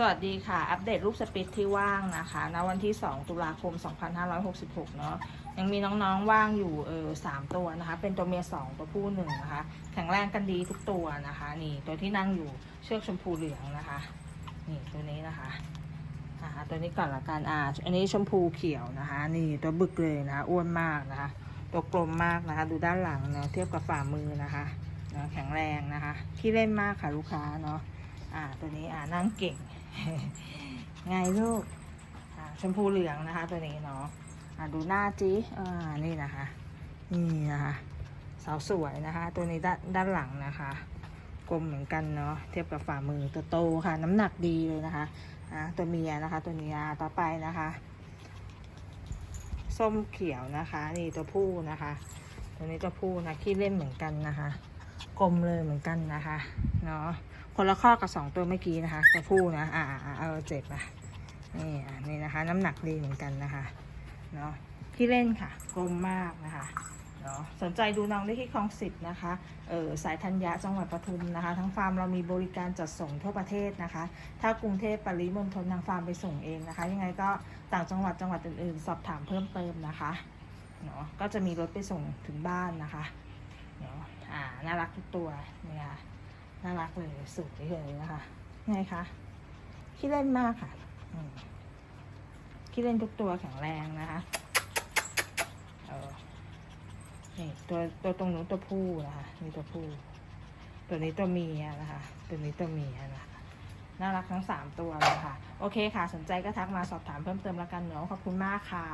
สวัสดีค่ะ อัปเดตรูปสปิดที่ว่างนะคะณวันที่ 2 ตุลาคม 2566 เนาะยังมีน้องๆว่างอยู่เออสามตัวนะคะ เป็นตัวเมีย 2 ตัวผู้หนึ่งนะคะ แข็งแรงกันดีทุกตัวนะคะ นี่ตัวที่นั่งอยู่เชือกชมพูเหลืองนะคะ นี่ตัวนี้นะคะอ่าตัวนี้ก่อนละกันอ่าอันนี้ชมพูเขียวนะคะ นี่ตัวบึกเลยนะคะอ้วนมากนะคะ ตัวกลมมากนะคะ ดูด้านหลังเนาะเทียบกับฝ่ามือนะคะนะแข็งแรงนะคะขี้เล่นมากค่ะลูกค้าเนาะอ่าตัวนี้อ่านั่งเก่ง ไงลูกชมพูเหลืองนะคะ ตัวนี้เนาะดูหน้าจีอ่านี่นะคะ นี่นะคะสาวสวยนะคะ ตัวนี้ด้านด้านหลังนะคะ กลมเหมือนกันเนาะเทียบกับฝ่ามือตัวโตค่ะ น้ำหนักดีเลยนะคะอ่าตัวเมียนะคะ ตัวเมียต่อไปนะคะส้มเขียวนะคะ นี่ตัวผู้นะคะ ตัวนี้ตัวผู้นะขี้เล่นเหมือนกันนะคะ กลมเลยเหมือนกันนะคะ เนาะคนละข้อกับสองตัวเมื่อกี้นะคะตัวผู้นะอ่าเออเจ็บอะนี่อะนี่นะคะ น้ำหนักดีเหมือนกันนะคะเนาะขี้เล่นค่ะกลมมากนะคะเนาะสนใจดูน้องได้ที่คลองสิบนะคะเออสายธัญญะจังหวัดปทุมนะคะ ทั้งฟาร์มเรามีบริการจัดส่งทั่วประเทศนะคะ ถ้ากรุงเทพปริมณฑลทางฟาร์มไปส่งเองนะคะ ยังไงก็ต่างจังหวัดจังหวัดอื่นๆ สอบถามเพิ่มเติมนะคะเนาะก็จะมีรถไปส่งถึงบ้านนะคะเนาะอ่าน่ารักทุกตัวเนี่ยค่ะ น่ารักเลยสุดเลยนะคะไงคะขี้เล่นมากค่ะขี้เล่นทุกตัวแข็งแรงนะคะเออนี่ตัวตัวตรงนู้นตัวผู้นะคะนี่ตัวผู้ ตัวนี้ตัวเมียนะคะ ตัวนี้ตัวเมียนะคะน่ารักทั้งสามตัวเลยค่ะ โอเคค่ะ สนใจก็ทักมาสอบถามเพิ่มเติมแล้วกันเนาะขอบคุณมากค่ะ